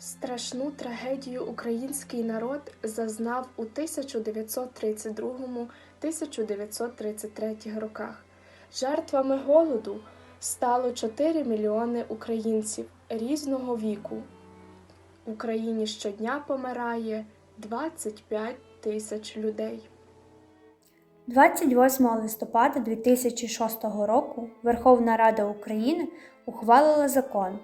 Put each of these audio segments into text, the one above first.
Страшну трагедію український народ зазнав у 1932-1933 роках. Жертвами голоду стало 4 мільйони українців різного віку. В Україні щодня помирає 25 тисяч людей. 28 листопада 2006 року Верховна Рада України ухвалила закон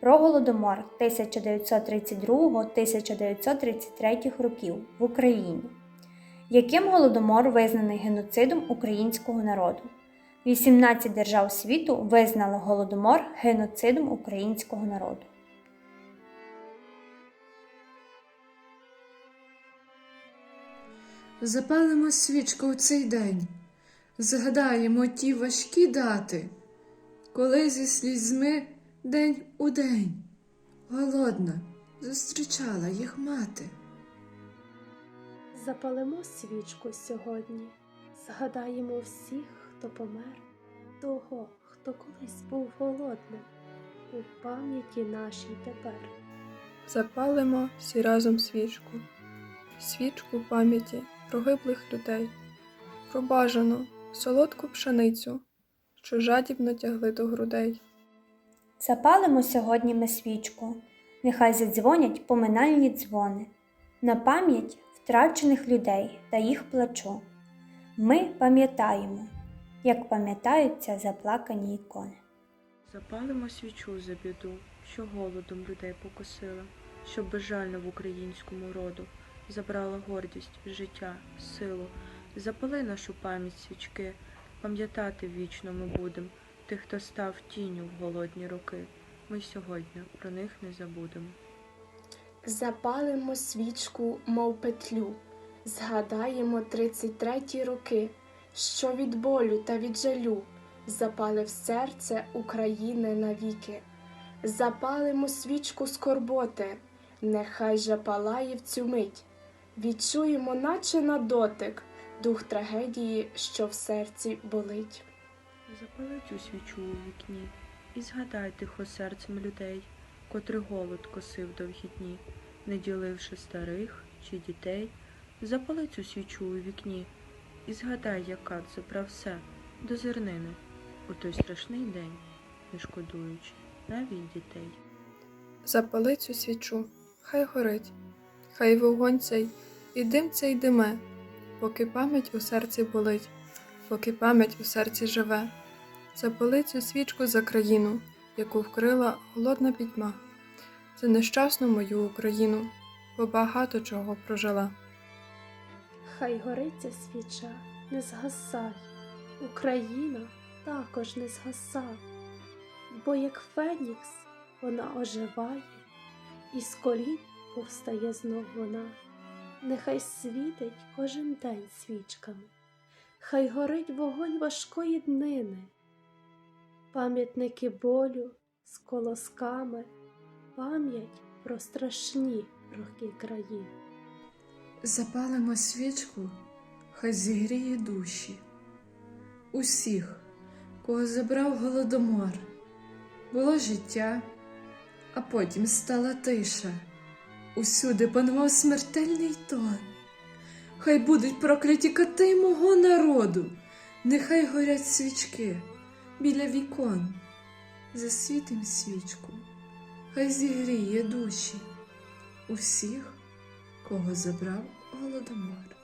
про голодомор 1932-1933 років в Україні, яким голодомор визнаний геноцидом українського народу. 18 держав світу визнали голодомор геноцидом українського народу. Запалимо свічку у цей день, згадаємо ті важкі дати, коли зі слізьми день у день голодна зустрічала їх мати. Запалимо свічку сьогодні, згадаємо всіх, хто помер, того, хто колись був голодним, у пам'яті нашій тепер. Запалимо всі разом свічку, свічку пам'яті про гиблих людей, про бажану солодку пшеницю, що жадібно тягли до грудей. Запалимо сьогодні ми свічку, нехай задзвонять поминальні дзвони, на пам'ять втрачених людей та їх плачу. Ми пам'ятаємо, як пам'ятаються заплакані ікони. Запалимо свічу за біду, що голодом людей покосила, що безжально в українському роду забрала гордість, життя, силу. Запали нашу пам'ять свічки, пам'ятати вічно ми будем тих, хто став тінню в голодні роки. Ми сьогодні про них не забудемо. Запалимо свічку, мов петлю, згадаємо 33-ті роки, що від болю та від жалю запалив серце України навіки. Запалимо свічку скорботи, нехай же палає в цю мить. Відчуємо, наче на дотик, дух трагедії, що в серці болить. Запали цю свічу у вікні і згадай тихо серцем людей, котрий голод косив довгі дні, не діливши старих чи дітей. Запали цю свічу у вікні і згадай, як кат забрав все до зернини у той страшний день, не шкодуючи навіть дітей. Запали цю свічу, хай горить, хай вогонь цей і дим цей диме, поки пам'ять у серці болить, поки пам'ять у серці живе. Запали цю свічку за країну, яку вкрила голодна пітьма, за нещасну мою Україну, бо багато чого прожила. Хай гориться свіча, не згасай, Україна також не згасай, бо як Фенікс вона оживає, і з колін повстає знов вона. Нехай світить кожен день свічками, хай горить вогонь важкої днини, пам'ятники болю з колосками, пам'ять про страшні роки країн. Запалимо свічку, хай зігріє душі. Усіх, кого забрав голодомор, було життя, а потім стала тиша. Усюди панував смертельний тон. Хай будуть прокляті коти мого народу, нехай горять свічки біля вікон. Засвітим свічку, хай зігріє душі усіх, кого забрав голодомор.